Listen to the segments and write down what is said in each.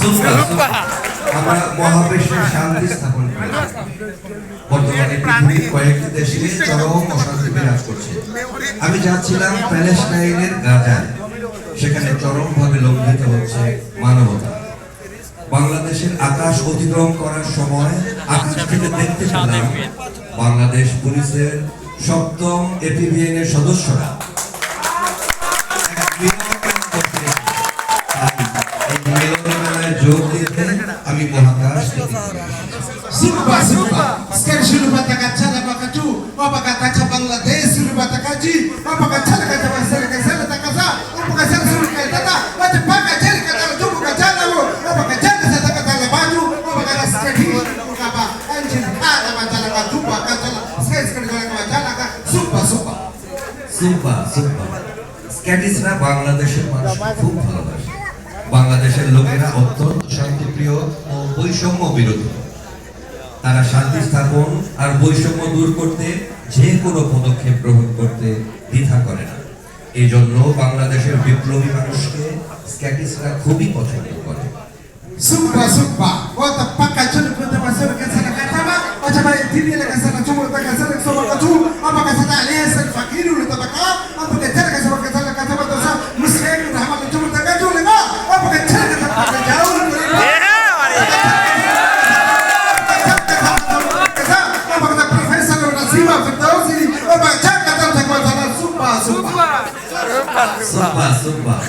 Super আমরা মহাবিশ্বের শান্তি স্থাপন করি। বর্তমানে পৃথিবীর কয়েকটি দেশে চরম অশান্তি বিরাজ করছে। আমি যাচ্ছিলাম প্যালেস্টাইনের গাজায়। সেখানে চরমভাবে লঙ্ঘিত হচ্ছে মানবতা। বাংলাদেশের আকাশ অতিক্রম করার সময় আকাশ থেকে দেখতে পেলাম বাংলাদেশ পুলিশের সপ্তম এপিবিএন এর সদস্যরা আমি মহাকাশ থেকে skeri shulu kaba. Engine kada machala katuba kachala. Skeri skeri jala kachala ka. Zumba, zumba. সুম্পা সুম্পা স্ক্যাটিসরা বাংলাদেশের মানুষকে খুব ভালোবাসে বাংলাদেশের লোকেরা অত্যন্ত শান্তিপ্রিয় ও বৈষম্য বিরোধী। তারা শান্তি স্থাপন আর বৈষম্য দূর করতে যে কোনো পদক্ষেপ গ্রহণ করতে দ্বিধা করে না। এই জন্য বাংলাদেশের বিপ্লবী মানুষকে স্ক্যাটিসরা খুবই পছন্দ করে। সুম্পা সুপার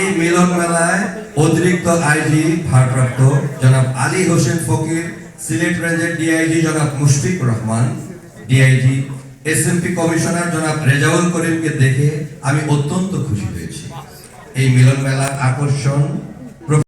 এই মিলন মেলায় অতিরিক্ত আইজি ভারপ্রাপ্ত জনাব আলী হোসেন ফকির, সিলেট রেঞ্জের ডিআইজি জনাব Mushfiq Rahman DIG SMP commissioner জনাব রেজাউল করিমকে দেখে আমি অত্যন্ত খুশি হয়েছি। এই মিলন মেলার আকর্ষণ